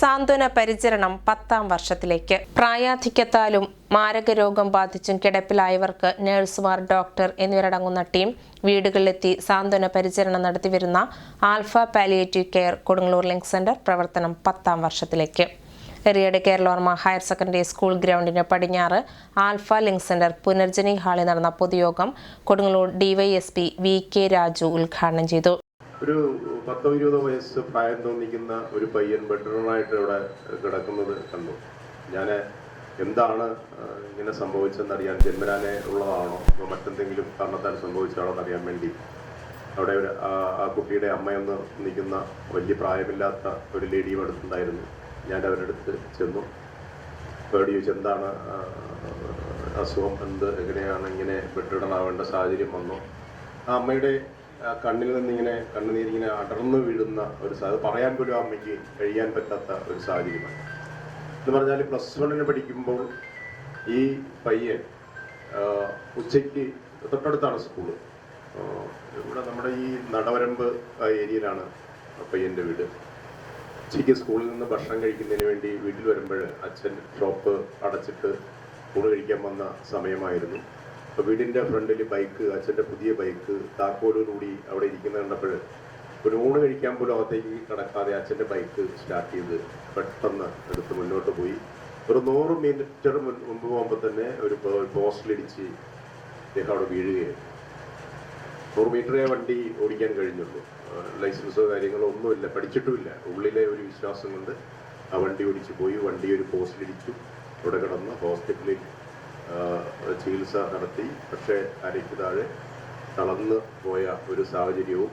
സാന്ത്വന പരിചരണം പത്താം വർഷത്തിലേക്ക്. പ്രായാധിക്യത്താലും മാരകരോഗം ബാധിച്ചും കിടപ്പിലായവർക്ക് നഴ്സുമാർ ഡോക്ടർ എന്നിവരടങ്ങുന്ന ടീം വീടുകളിലെത്തി സാന്ത്വന പരിചരണം നടത്തിവരുന്ന Alpha palliative care Kodungallur link centre പ്രവർത്തനം പത്താം വർഷത്തിലേക്ക്. Eriyad Kerala Varma higher secondary school ഗ്രൗണ്ടിന് പടിഞ്ഞാറ് ആൽഫ ലിങ്ക് സെന്റർ പുനർജനി ഹാളിൽ നടന്ന പൊതുയോഗം Kodungallur DYSP V K Raju ഉദ്ഘാടനം ചെയ്തു. ഒരു പത്തോ ഇരുപതോ വയസ്സ് പ്രായം തോന്നിക്കുന്ന ഒരു പയ്യൻ ബെഡ്റൂമായിട്ട് ഇവിടെ കിടക്കുന്നത് കണ്ടു. ഞാൻ എന്താണ് ഇങ്ങനെ സംഭവിച്ചതെന്നറിയാൻ ജന്മനാനെ ഉള്ളതാണോ അതോ മറ്റെന്തെങ്കിലും കാരണത്താൽ സംഭവിച്ചതാണോ എന്നറിയാൻ വേണ്ടി അവിടെ ഒരു ആ- കുട്ടിയുടെ അമ്മയൊന്ന് നിൽക്കുന്ന വലിയ പ്രായമില്ലാത്ത ഒരു ലേഡിയും അടുത്തുണ്ടായിരുന്നു. ഞാൻ അവരുടെ അടുത്ത് ചെന്നു. പേടി ചോദിച്ചു എന്താണ് അസുഖം? എന്ത്? എങ്ങനെയാണ്? ഇങ്ങനെ ബെഡ്രിഡനാവേണ്ട സാഹചര്യം വന്നു. ആ അമ്മയുടെ കണ്ണിൽ നിന്നിങ്ങനെ കണ്ണുനീരിങ്ങനെ അടർന്നു വീഴുന്ന ഒരു അത് പറയാൻ പോലും അമ്മയ്ക്ക് കഴിയാൻ പറ്റാത്ത ഒരു സാഹചര്യമാണ്. എന്ന് പറഞ്ഞാൽ പ്ലസ് വണ്ണിന് പഠിക്കുമ്പോൾ ഈ പയ്യൻ ഉച്ചയ്ക്ക് തൊട്ടടുത്താണ് സ്കൂൾ ഇവിടെ നമ്മുടെ ഈ നടവരമ്പ് ഏരിയയിലാണ് പയ്യന്റെ വീട്. ഉച്ചയ്ക്ക് സ്കൂളിൽ നിന്ന് ഭക്ഷണം കഴിക്കുന്നതിന് വേണ്ടി വീട്ടിൽ വരുമ്പോൾ അച്ഛൻ ഷോപ്പ് അടച്ചിട്ട് സ്കൂൾ കഴിക്കാൻ വന്ന സമയമായിരുന്നു. വീടിന്റെ ഫ്രണ്ടിൽ ബൈക്ക് അച്ഛന്റെ പുതിയ ബൈക്ക് താക്കോലോടുകൂടി അവിടെ ഇരിക്കുന്നത് കണ്ടപ്പോൾ ഒരു ഊണ് കഴിക്കാൻ പോലും അകത്തേക്ക് കടക്കാതെ അച്ഛന്റെ ബൈക്ക് സ്റ്റാർട്ട് ചെയ്ത് പെട്ടെന്ന് എടുത്ത് മുന്നോട്ട് പോയി. ഒരു നൂറ് മീറ്റർ മുമ്പ് പോകുമ്പോൾ തന്നെ ഒരു പോസ്റ്റിലിടിച്ച് അദ്ദേഹം അവിടെ വീഴുകയായിരുന്നു. നൂറ് മീറ്ററേ വണ്ടി ഓടിക്കാൻ കഴിഞ്ഞുള്ളൂ. ലൈസൻസോ കാര്യങ്ങളോ ഒന്നുമില്ല പഠിച്ചിട്ടുമില്ല. ഉള്ളിലെ ഒരു വിശ്വാസം കൊണ്ട് ആ വണ്ടി ഓടിച്ചു പോയി. വണ്ടി ഒരു പോസ്റ്റിലിടിച്ചു അവിടെ കിടന്ന് ഹോസ്പിറ്റലിൽ ചികിത്സ നടത്തി. പക്ഷേ അരയ്ക്ക് താഴെ തളർന്ന് പോയ ഒരു സാഹചര്യവും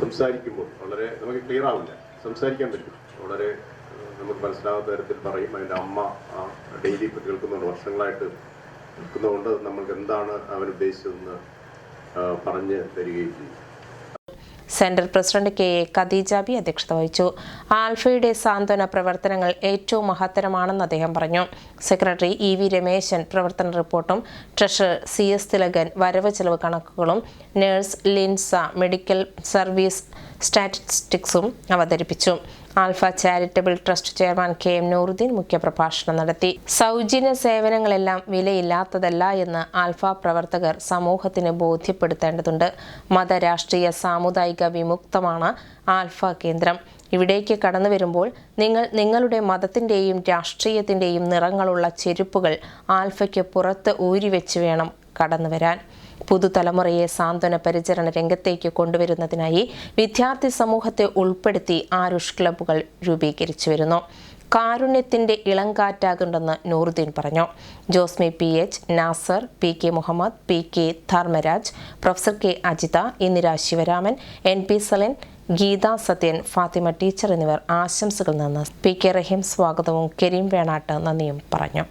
സംസാരിക്കുമ്പോൾ വളരെ നമുക്ക് ക്ലിയർ ആവില്ല. സംസാരിക്കാൻ പറ്റും. വളരെ നമുക്ക് മനസ്സിലാവുന്ന തരത്തിൽ പറയും. അതിന്റെ അമ്മ ആ ഡെയിലി ഇപ്പം കേൾക്കുന്നുണ്ട് വർഷങ്ങളായിട്ട് കേൾക്കുന്നതുകൊണ്ട് നമ്മൾക്ക് എന്താണ് ആ, പറഞ്ഞ് തരികയും ചെയ്യും. Centre president K A Khadeejabi അധ്യക്ഷത വഹിച്ചു. ആൽഫയുടെ സാന്ത്വന പ്രവർത്തനങ്ങൾ ഏറ്റവും മഹത്തരമാണെന്ന് അദ്ദേഹം പറഞ്ഞു. സെക്രട്ടറി ഇ വി രമേശൻ പ്രവർത്തന റിപ്പോർട്ടും ട്രഷറർ സി എസ് തിലകൻ വരവ് ചെലവ് കണക്കുകളും നഴ്സ് ലിൻസ മെഡിക്കൽ സർവീസ് സ്റ്റാറ്റിസ്റ്റിക്സും അവതരിപ്പിച്ചു. Alpha charitable trust chairman K M Nooruddin മുഖ്യപ്രഭാഷണം നടത്തി. സൗജന്യ സേവനങ്ങളെല്ലാം വിലയില്ലാത്തതല്ല എന്ന് ആൽഫ പ്രവർത്തകർ സമൂഹത്തിന് ബോധ്യപ്പെടുത്തേണ്ടതുണ്ട്. മതരാഷ്ട്രീയ സാമുദായിക വിമുക്തമാണ് ആൽഫ കേന്ദ്രം. ഇവിടേക്ക് കടന്നു വരുമ്പോൾ നിങ്ങൾ നിങ്ങളുടെ മതത്തിന്റെയും രാഷ്ട്രീയത്തിന്റെയും നിറങ്ങളുള്ള ചെരുപ്പുകൾ ആൽഫയ്ക്ക് പുറത്ത് ഊരിവെച്ച് വേണം. കടന്നു വരാൻ. പുതുതലമുറയെ സാന്ത്വന പരിചരണ രംഗത്തേക്ക് കൊണ്ടുവരുന്നതിനായി വിദ്യാർത്ഥി സമൂഹത്തെ ഉൾപ്പെടുത്തി ആരുഷ് ക്ലബ്ബുകൾ രൂപീകരിച്ചു വരുന്നു. കാരുണ്യത്തിന്റെ ഇളങ്കാറ്റാകുണ്ടെന്ന് നൂറുദ്ദീൻ പറഞ്ഞു. Josmi P H Nasar P K Muhammad P K Dharmaraj professor K Ajitha Indira Sivaraman N P Salan Geetha Sathyan Fathima teacher എന്നിവർ ആശംസകൾ നിന്ന് പി കെ റഹീം സ്വാഗതവും കരീം വേണാട്ട് നന്ദിയും പറഞ്ഞു.